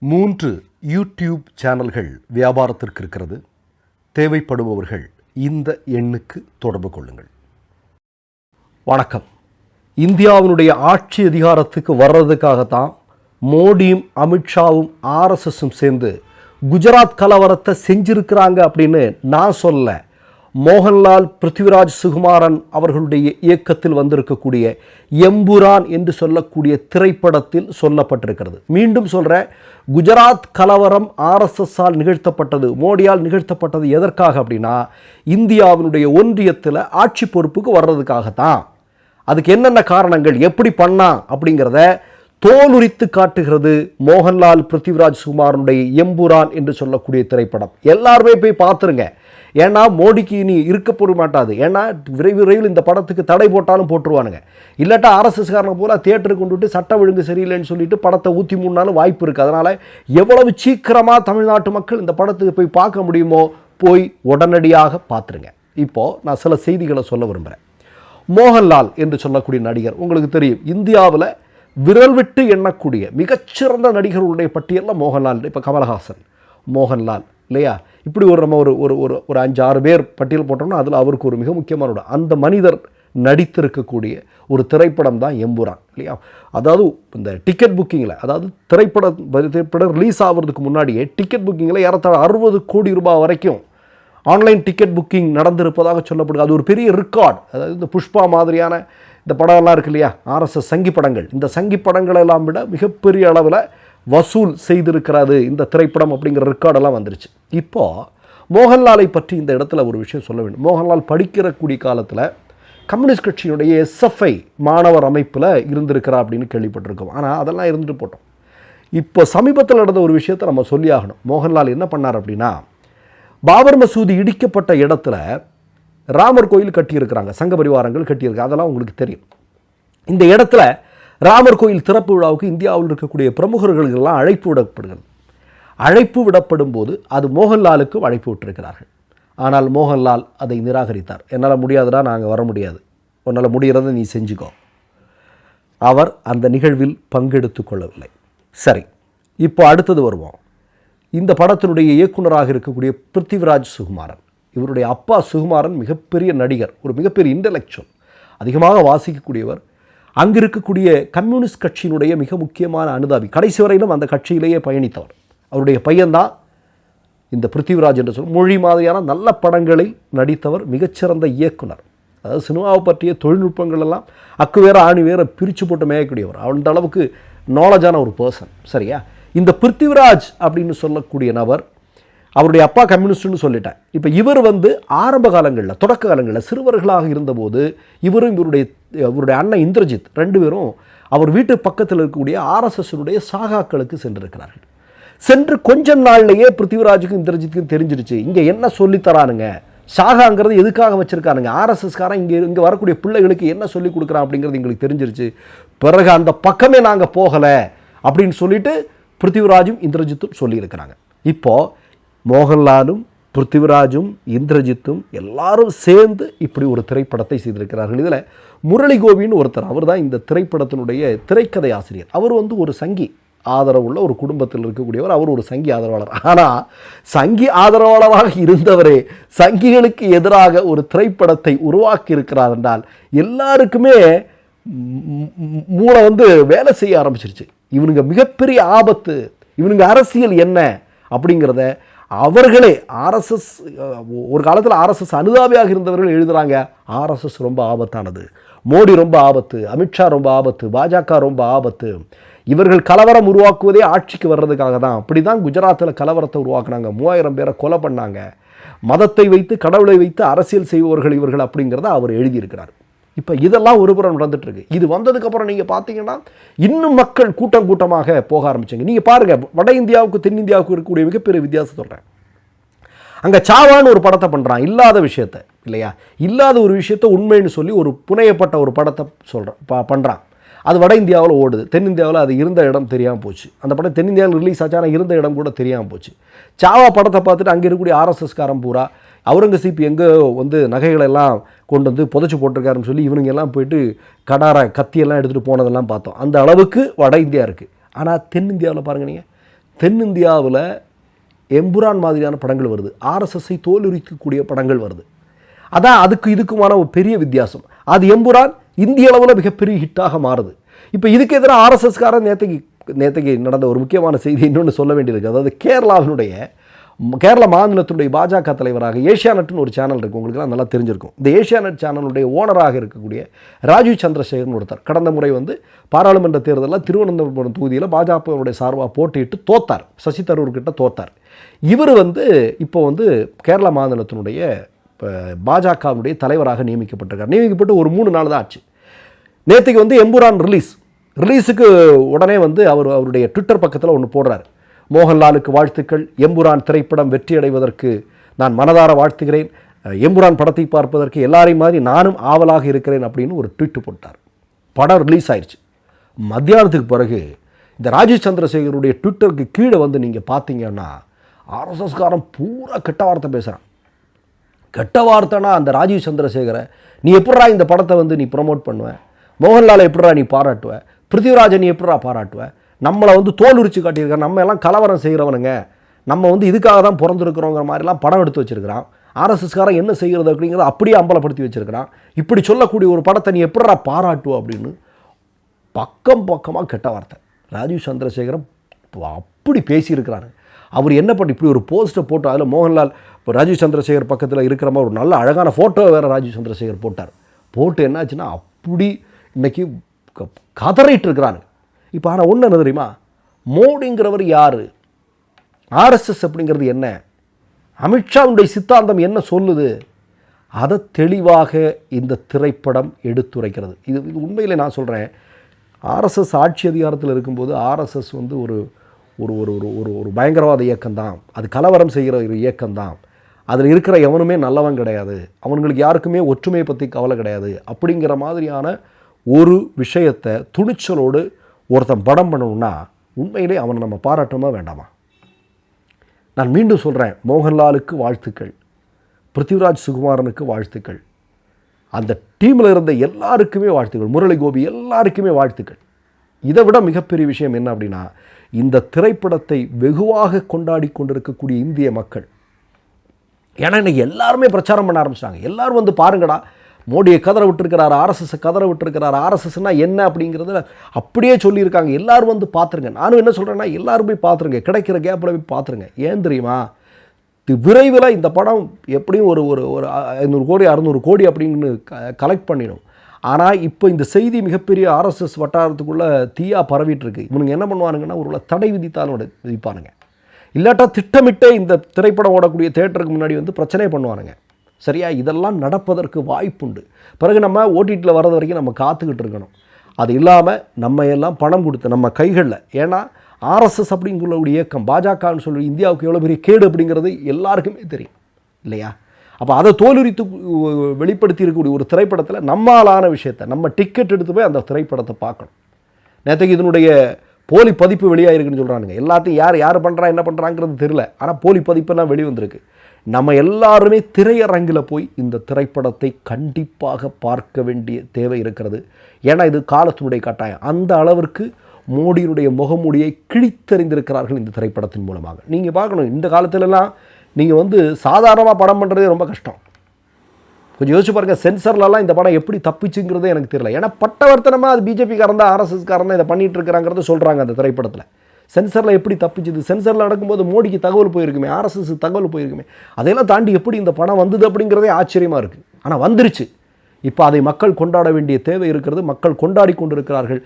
மூன்று யூடியூப் சேனல்கள் வியாபாரத்திற்கு இருக்கிறது. தேவைப்படுபவர்கள் இந்த எண்ணுக்கு தொடர்பு கொள்ளுங்கள். வணக்கம். இந்தியாவினுடைய ஆட்சி அதிகாரத்துக்கு வர்றதுக்காகத்தான் மோடியும் அமித்ஷாவும் ஆர்எஸ்எஸும் சேர்ந்து குஜராத் கலவரத்தை செஞ்சிருக்கிறாங்க அப்படின்னு நான் சொல்ல மோகன்லால் பிருத்திவிராஜ் சுகுமாரன் அவர்களுடைய இயக்கத்தில் வந்திருக்கக்கூடிய எம்புரான் என்று சொல்லக்கூடிய திரைப்படத்தில் சொல்லப்பட்டிருக்கிறது. மீண்டும் சொல்கிறேன் குஜராத் கலவரம் ஆர்எஸ்எஸ்ஸால் நிகழ்த்தப்பட்டது மோடியால் நிகழ்த்தப்பட்டது எதற்காக அப்படின்னா இந்தியாவினுடைய ஒன்றியத்தில் ஆட்சி பொறுப்புக்கு வர்றதுக்காகத்தான். அதுக்கு என்னென்ன காரணங்கள் எப்படி பண்ணான் அப்படிங்கிறத தோலுரித்து காட்டுகிறது மோகன்லால் பிருத்திவிராஜ் சுமாரனுடைய எம்புரான் என்று சொல்லக்கூடிய திரைப்படம். எல்லாருமே போய் பார்த்துருங்க. ஏன்னா மோடிக்கு இனி இருக்க போட மாட்டாது. ஏன்னா விரைவு விரைவில் இந்த படத்துக்கு தடை போட்டாலும் போட்டுருவானுங்க. இல்லாட்டா ஆர்எஸ்எஸ்காரனை போல தேட்டருக்கு கொண்டுட்டு சட்ட ஒழுங்கு சரியில்லைன்னு சொல்லிட்டு படத்தை ஊற்றி மூணாலும் வாய்ப்பு இருக்குது அதனால் எவ்வளவு சீக்கிரமாக தமிழ்நாட்டு மக்கள் இந்த படத்துக்கு போய் பார்க்க முடியுமோ போய் உடனடியாக பார்த்துருங்க. இப்போது நான் சில செய்திகளை சொல்ல விரும்புகிறேன் மோகன்லால் என்று சொல்லக்கூடிய நடிகர் உங்களுக்கு தெரியும் இந்தியாவில் விரல் விட்டு எண்ணக்கூடிய மிகச்சிறந்த நடிகர்களுடைய பட்டியலில் மோகன்லால் இப்போ கமலஹாசன். மோகன்லால் இல்லையா? இப்படி ஒரு நம்ம ஒரு ஒரு ஒரு ஒரு அஞ்சு ஆறு பேர் பட்டியல் போட்டோம்னா அதில் அவருக்கு ஒரு மிக முக்கியமான ஒரு அந்த மனிதர் நடித்திருக்கக்கூடிய ஒரு திரைப்படம் தான் எம்புரான் இல்லையா? அதாவது இந்த டிக்கெட் புக்கிங்கில் அதாவது திரைப்படம் திரைப்படம் ரிலீஸ் ஆகிறதுக்கு முன்னாடியே டிக்கெட் புக்கிங்கில் ஏறத்தாழ அறுபது கோடி ரூபாய் வரைக்கும் ஆன்லைன் டிக்கெட் புக்கிங் நடந்திருப்பதாக சொல்லப்படுது. அது ஒரு பெரிய ரெக்கார்ட் அதாவது இந்த புஷ்பா மாதிரியான இந்த படம்லாம் இருக்கு இல்லையா? ஆர்எஸ்எஸ் சங்கி படங்கள். இந்த சங்கி படங்களை எல்லாம் விட மிகப்பெரிய அளவில் வசூல் செய்திருக்கிறது இந்த திரைப்படம் அப்படிங்கிற ரெக்கார்டெல்லாம் வந்துருச்சு. இப்போது மோகன்லாலை பற்றி இந்த இடத்துல ஒரு விஷயம் சொல்ல வேண்டும். மோகன்லால் படிக்கிறக்கூடிய காலத்தில் கம்யூனிஸ்ட் கட்சியினுடைய எஸ்எஃப்ஐ மாணவர் அமைப்பில் இருந்திருக்கிறா அப்படின்னு கேள்விப்பட்டிருக்கோம். ஆனால் அதெல்லாம் இருந்துட்டு போட்டோம். இப்போ சமீபத்தில் நடந்த ஒரு விஷயத்தை நம்ம சொல்லி ஆகணும். மோகன்லால் என்ன பண்ணார் அப்படின்னா பாபர் மசூதி இடிக்கப்பட்ட இடத்துல ராமர் கோயில் கட்டியிருக்கிறாங்க. சங்க பரிவாரங்கள் கட்டியிருக்காங்க அதெல்லாம் உங்களுக்கு தெரியும். இந்த இடத்துல ராமர் கோயில் திறப்பு விழாவுக்கு இந்தியாவில் இருக்கக்கூடிய பிரமுகர்களுக்கெல்லாம் அழைப்பு விடப்படுகிறது. அழைப்பு விடப்படும் போது அது மோகன்லாலுக்கும் அழைப்பு விட்டிருக்கிறார்கள். ஆனால் மோகன்லால் அதை நிராகரித்தார். என்னால் முடியாதுடா நாங்கள் வர முடியாது. உன்னால் முடிகிறத நீ செஞ்சுக்கோ. அவர் அந்த நிகழ்வில் பங்கெடுத்து கொள்ளவில்லை. சரி இப்போ அடுத்தது வருவோம். இந்த படத்தினுடைய இயக்குனராக இருக்கக்கூடிய பிருத்திவிராஜ் சுகுமாரன். இவருடைய அப்பா சுகுமாரன் மிகப்பெரிய நடிகர் ஒரு மிகப்பெரிய இன்டலெக்சுவல் அதிகமாக வாசிக்கக்கூடியவர். அங்கு இருக்கக்கூடிய கம்யூனிஸ்ட் கட்சியினுடைய மிக முக்கியமான அனுதாபி கடைசி வரையிலும் அந்த கட்சியிலேயே பயணித்தவர். அவருடைய பையன்தான் இந்த பிருத்திவிராஜ் என்று சொல்லும் மொழி மாதிரியான நல்ல படங்களில் நடித்தவர் மிகச்சிறந்த இயக்குனர். அதாவது சினிமாவை பற்றிய தொழில்நுட்பங்கள் எல்லாம் அக்கு வேற ஆணி வேற பிரித்து போட்டு மேயக்கூடியவர். அந்த அளவுக்கு நாலேஜான ஒரு பர்சன் சரியா? இந்த பிருத்திவிராஜ் அப்படின்னு சொல்லக்கூடிய நபர் அவருடைய அப்பா கம்யூனிஸ்ட்னு சொல்லிட்டேன் இப்போ இவர் வந்து ஆரம்ப காலங்களில் தொடக்க காலங்களில் சிறுவர்களாக இருந்தபோது இவரும் இவருடைய இவருடைய அண்ணன் இந்திரஜித் ரெண்டு பேரும் அவர் வீட்டு பக்கத்தில் இருக்கக்கூடிய ஆர்எஸ்எஸ்னுடைய சாகாக்களுக்கு சென்றிருக்கிறார்கள். சென்று கொஞ்ச நாள்லையே பிருத்திவிராஜுக்கும் இந்திரஜித்துக்கும் தெரிஞ்சிருச்சு. இங்கே என்ன சொல்லித்தரானுங்க சாகாங்கிறது எதுக்காக வச்சுருக்கானுங்க? ஆர்எஸ்எஸ்காரன் இங்கே இங்கே வரக்கூடிய பிள்ளைகளுக்கு என்ன சொல்லி கொடுக்குறான் அப்படிங்கிறது எங்களுக்கு தெரிஞ்சிருச்சு. பிறகு அந்த பக்கமே நாங்கள் போகலை அப்படின்னு சொல்லிட்டு பிருத்திவிராஜும் இந்திரஜித்தும் சொல்லியிருக்கிறாங்க. இப்போது மோகன்லாலும் பிருத்திவிராஜும் இந்திரஜித்தும் எல்லாரும் சேர்ந்து இப்படி ஒரு திரைப்படத்தை செய்திருக்கிறார்கள். இதில் முரளி கோபின்னு ஒருத்தர் அவர் தான் இந்த திரைப்படத்தினுடைய திரைக்கதை ஆசிரியர். அவர் வந்து ஒரு சங்கி ஆதரவுள்ள ஒரு குடும்பத்தில் இருக்கக்கூடியவர். அவர் ஒரு சங்கி ஆதரவாளர். ஆனால் சங்கி ஆதரவாளராக இருந்தவரே சங்கிகளுக்கு எதிராக ஒரு திரைப்படத்தை உருவாக்கி இருக்கிறார் என்றால் எல்லாருக்குமே மூளை வந்து வேலை செய்ய ஆரம்பிச்சிருச்சு. இவனுங்க மிகப்பெரிய ஆபத்து இவனுங்க அரசியல் என்ன அப்படிங்கிறத அவர்களே ஆர்எஸ்எஸ் ஒரு காலத்தில் ஆர்எஸ்எஸ் அனுதாபியாக இருந்தவர்கள் எழுதுகிறாங்க ஆர்எஸ்எஸ் ரொம்ப ஆபத்தானது. மோடி ரொம்ப ஆபத்து அமித்ஷா ரொம்ப ஆபத்து பாஜக ரொம்ப ஆபத்து. இவர்கள் கலவரம் உருவாக்குவதே ஆட்சிக்கு வர்றதுக்காக தான். அப்படி தான் குஜராத்தில் கலவரத்தை உருவாக்குனாங்க. மூவாயிரம் பேரை கொலை பண்ணாங்க. மதத்தை வைத்து கடவுளை வைத்து அரசியல் செய்பவர்கள் இவர்கள் அப்படிங்கிறத அவர் எழுதியிருக்கிறார். இப்போ இதெல்லாம் ஒரு புறம் நடந்துட்டுருக்கு. இது வந்ததுக்கப்புறம் நீங்கள் பார்த்தீங்கன்னா இன்னும் மக்கள் கூட்டம் கூட்டமாக போக ஆரம்பிச்சாங்க. நீங்கள் பாருங்கள் வட இந்தியாவுக்கு தென்னிந்தியாவுக்கு இருக்கக்கூடிய மிகப்பெரிய வித்தியாசம் சொல்கிறேன் அங்கே சாவான்னு ஒரு படத்தை பண்ணுறான் இல்லாத விஷயத்த இல்லையா? இல்லாத ஒரு விஷயத்த உண்மைன்னு சொல்லி ஒரு புனையப்பட்ட ஒரு படத்தை சொல்கிறான் ப பண்ணுறான் அது வட இந்தியாவில் ஓடுது தென்னிந்தியாவில் அது இருந்த இடம் தெரியாமல் போச்சு. அந்த படம் தென்னிந்தியாவில் ரிலீஸ் ஆச்சு ஆனால் இருந்த இடம் கூட தெரியாமல் போச்சு. சாவா படத்தை பார்த்துட்டு அங்கே இருக்கக்கூடிய ஆர்எஸ்எஸ்காரன் பூரா அவுரங்கசீப் எங்கே வந்து நகைகளை எல்லாம் கொண்டு வந்து புதைச்சி போட்டிருக்காருன்னு சொல்லி இவனுங்க எல்லாம் போயிட்டு கடார கத்தியெல்லாம் எடுத்துகிட்டு போனதெல்லாம் பார்த்தோம். அந்த அளவுக்கு வட இந்தியா இருக்குது ஆனால் தென்னிந்தியாவில் பாருங்க நீங்கள் தென்னிந்தியாவில் எம்புரான் மாதிரியான படங்கள் வருது. ஆர்எஸ்எஸ்ஸை தோலுரிக்கக்கூடிய படங்கள் வருது. அதான் அதுக்கு இதுக்குமான ஒரு பெரிய வித்தியாசம். அது எம்புரான் இந்திய அளவில் மிகப்பெரிய ஹிட்டாக மாறுது. இப்போ இதுக்கு எதிராக ஆர்எஸ்எஸ்காரன் நேற்றுக்கு நேற்றுக்கு நடந்த ஒரு முக்கியமான செய்தி இன்னொன்று சொல்ல வேண்டியிருக்கு. அதாவது கேரளாவினுடைய கேரள மாநிலத்தினுடைய பாஜக தலைவராக ஏஷியானட்னு ஒரு சேனல் இருக்குது உங்களுக்குலாம் நல்லா தெரிஞ்சிருக்கும். இந்த ஏஷியானட் சேனலுடைய ஓனராக இருக்கக்கூடிய ராஜீவ் சந்திரசேகர்னு ஒருத்தர் கடந்த முறை வந்து பாராளுமன்ற தேர்தலில் திருவனந்தபுரம் தொகுதியில் பாஜகவுடைய சார்பாக போட்டியிட்டு தோத்தார். சசி தரூர்கிட்ட தோத்தார். இவர் வந்து இப்போ வந்து கேரள மாநிலத்தினுடைய இப்போ பாஜகவுடைய தலைவராக நியமிக்கப்பட்டிருக்கார். நியமிக்கப்பட்டு ஒரு மூணு நாள் தான் ஆச்சு. நேற்றுக்கு வந்து எம்புரான் ரிலீஸ் ரிலீஸுக்கு உடனே வந்து அவர் அவருடைய ட்விட்டர் பக்கத்தில் ஒன்று போடுறார். மோகன்லாலுக்கு வாழ்த்துக்கள். எம்புரான் திரைப்படம் வெற்றியடைவதற்கு நான் மனதார வாழ்த்துகிறேன். எம்புரான் படத்தை பார்ப்பதற்கு எல்லாரையும் மாதிரி நானும் ஆவலாக இருக்கிறேன் அப்படின்னு ஒரு ட்வீட்டு போட்டார். படம் ரிலீஸ் ஆயிடுச்சு மத்தியானத்துக்கு பிறகு இந்த ராஜீவ் சந்திரசேகருடைய ட்விட்டருக்கு கீழே வந்து நீங்கள் பார்த்தீங்கன்னா ஆர்எஸ்எஸ்காரன் பூரா கெட்ட வார்த்தை பேசுகிறான் கெட்ட வார்த்தைனா அந்த ராஜீவ் சந்திரசேகரை நீ எப்படா இந்த படத்தை வந்து நீ ப்ரமோட் பண்ணுவ? மோகன்லாலை எப்படா நீ பாராட்டுவ? பிருத்திவிராஜன் நீ எப்படா பாராட்டுவ? நம்மளை வந்து தோல் உரிச்சு காட்டியிருக்க நம்ம எல்லாம் கலவரம் செய்கிறவனுங்க. நம்ம வந்து இதுக்காக தான் பிறந்திருக்கிறோங்கிற மாதிரிலாம் படம் எடுத்து வச்சிருக்கிறான். ஆர்எஸ்எஸ்காரன் என்ன செய்கிறது அப்படிங்கிறத அப்படியே அம்பலப்படுத்தி வச்சுருக்கிறான். இப்படி சொல்லக்கூடிய ஒரு படத்தை நீ எப்படா பாராட்டுவ அப்படின்னு பக்கம் பக்கமாக கெட்ட வார்த்தை. ராஜீவ் சந்திரசேகரன் அப்படி பேசியிருக்கிறாரு. அவர் என்ன பண்ணி இப்படி ஒரு போஸ்ட்டை போட்டு அதில் மோகன்லால் இப்போ ராஜீவ் சந்திரசேகர் பக்கத்தில் இருக்கிற மாதிரி ஒரு நல்ல அழகான ஃபோட்டோ வேறு ராஜீவ் சந்திரசேகர் போட்டார். போட்டு என்னாச்சுன்னா அப்படி இன்றைக்கி க- கதறிட்டு இருக்கிறாங்க இப்போ ஆனால் ஒன்று என்ன தெரியுமா? மோடிங்கிறவர் யார்? ஆர்எஸ்எஸ் அப்படிங்கிறது என்ன? அமித்ஷாவுடைய சித்தாந்தம் என்ன சொல்லுது? அதை தெளிவாக இந்த திரைப்படம் எடுத்துரைக்கிறது. இது இது உண்மையில் நான் சொல்கிறேன் ஆர்எஸ்எஸ் ஆட்சி அதிகாரத்தில் இருக்கும்போது ஆர்எஸ்எஸ் வந்து ஒரு ஒரு ஒரு ஒரு ஒரு ஒரு பயங்கரவாத இயக்கம்தான். அது கலவரம் செய்கிற ஒரு இயக்கம்தான். அதில் இருக்கிற எவனுமே நல்லவன் கிடையாது. அவங்களுக்கு யாருக்குமே ஒற்றுமையை பற்றி கவலை கிடையாது. அப்படிங்கிற மாதிரியான ஒரு விஷயத்தை துணிச்சலோடு ஒருத்தன் படம் பண்ணணும்னா உண்மையிலே அவனை நம்ம பாராட்டமா வேண்டாமா? நான் மீண்டும் சொல்கிறேன் மோகன்லாலுக்கு வாழ்த்துக்கள் பிருத்திவிராஜ் சுகுமாரனுக்கு வாழ்த்துக்கள் அந்த டீமில் இருந்த எல்லாருக்குமே வாழ்த்துக்கள் முரளி கோபி எல்லாருக்குமே வாழ்த்துக்கள். இதை விட மிகப்பெரிய விஷயம் என்ன அப்படின்னா இந்த திரைப்படத்தை வெகுவாக கொண்டாடி கொண்டிருக்கக்கூடிய இந்திய மக்கள் ஏன்னா இன்றைக்கி எல்லாருமே பிரச்சாரம் பண்ண ஆரம்பிச்சிட்டாங்க. எல்லோரும் வந்து பாருங்கடா மோடியை கதற விட்டுருக்கிறார் ஆர்எஸ்எஸ் கதற விட்டுருக்கிறார் ஆர்எஸ்எஸ்னா என்ன அப்படிங்கிறத அப்படியே சொல்லியிருக்காங்க. எல்லோரும் வந்து பார்த்துருங்க. நானும் என்ன சொல்கிறேன்னா எல்லாரும் போய் பார்த்துருங்க. கிடைக்கிற கேப்பில் போய் பார்த்துருங்க. ஏன் தெரியுமா? தி- விரைவில் இந்த படம் எப்படியும் ஒரு ஒரு ஒரு ஐநூறு கோடி அறநூறு கோடி அப்படின்னு கலெக்ட் பண்ணிடும். ஆனால் இப்போ இந்த செய்தி மிகப்பெரிய ஆர்எஸ்எஸ் வட்டாரத்துக்குள்ளே தீயாக பரவிட்டுருக்கு. இவனுங்க என்ன பண்ணுவானுங்கன்னா ஒரு தடை விதித்தாலும் விதிப்பானுங்க. இல்லாட்டா திட்டமிட்டே இந்த திரைப்படம் ஓடக்கூடிய தேட்டருக்கு முன்னாடி வந்து பிரச்சனை பண்ணுவானுங்க. சரியா? இதெல்லாம் நடப்பதற்கு வாய்ப்புண்டு. பிறகு நம்ம ஓடிடியில் வர்றது வரைக்கும் நம்ம காத்துக்கிட்டு இருக்கணும். அது இல்லாமல் நம்ம எல்லாம் பணம் கொடுத்து நம்ம கைகளில் ஏன்னா ஆர்எஸ்எஸ் அப்படிங்கிற இயக்கம் பாஜகன்னு சொல்லி இந்தியாவுக்கு எவ்வளோ பெரிய கேடு அப்படிங்கிறது எல்லாருக்குமே தெரியும். இல்லையா? அப்போ அதை தோலுரித்து வெளிப்படுத்தி இருக்கக்கூடிய ஒரு திரைப்படத்தில் நம்மளான விஷயத்தை நம்ம டிக்கெட் எடுத்து போய் அந்த திரைப்படத்தை பார்க்கணும். நேற்றுக்கு இதனுடைய போலி பதிப்பு வெளியாயிருக்குன்னு சொல்கிறானுங்க எல்லாத்தையும் யார் யார் பண்ணுறா என்ன பண்ணுறாங்கிறது தெரில ஆனால் போலி பதிப்பெல்லாம் வெளி வந்திருக்கு நம்ம எல்லாருமே திரையரங்கில் போய் இந்த திரைப்படத்தை கண்டிப்பாக பார்க்க வேண்டிய தேவை இருக்கிறது. ஏன்னா இது காலத்தினுடைய கட்டாயம். அந்த அளவிற்கு மோடியினுடைய முகமூடியை கிழித்தறிந்திருக்கிறார்கள் இந்த திரைப்படத்தின் மூலமாக. நீங்கள் பார்க்கணும் இந்த காலத்திலலாம் நீங்கள் வந்து சாதாரணமாக படம் பண்ணுறதே ரொம்ப கஷ்டம். கொஞ்சம் யோசிச்சு பாருங்க சென்சர்லலாம் இந்த படம் எப்படி தப்பிச்சுங்கிறது எனக்கு தெரியல. ஏன்னா பட்டவர்த்தனமாக அது பிஜேபிக்காரன் தான் ஆர்எஸ்எஸ் காரன் தான் இதை பண்ணிட்டு இருக்கிறாங்கிறத சொல்கிறாங்க அந்த திரைப்படத்தில். சென்சரில் எப்படி தப்பிச்சுது? சென்சரில் நடக்கும்போது மோடிக்கு தகவல் போயிருக்குமே ஆர்எஸ்எஸ் தகவல் போயிருக்குமே. அதையெல்லாம் தாண்டி எப்படி இந்த படம் வந்தது அப்படிங்கிறதே ஆச்சரியமாக இருக்குது ஆனால் வந்துருச்சு. இப்போ அதை மக்கள் கொண்டாட வேண்டிய தேவை இருக்கிறது மக்கள் கொண்டாடி கொண்டிருக்கிறார்கள்.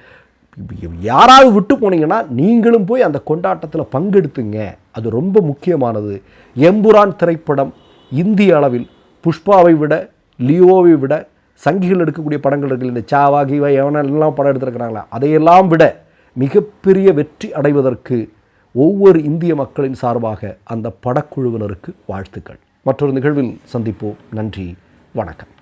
யாராவது விட்டு போனீங்கன்னா நீங்களும் போய் அந்த கொண்டாட்டத்தில் பங்கெடுத்துங்க. அது ரொம்ப முக்கியமானது. எம்புரான் திரைப்படம் இந்திய அளவில் புஷ்பாவை விட லியோவை விட சங்கிகள் எடுக்கக்கூடிய படங்கள் இருக்குது இந்த சாவா கீவா எவனெல்லாம் படம் எடுத்திருக்கிறாங்களா? அதையெல்லாம் விட மிகப்பெரிய வெற்றி அடைவதற்கு ஒவ்வொரு இந்திய மக்களின் சார்பாக அந்த படக்குழுவினருக்கு வாழ்த்துக்கள். மற்றொரு நிகழ்வில் சந்திப்போம். நன்றி. வணக்கம்.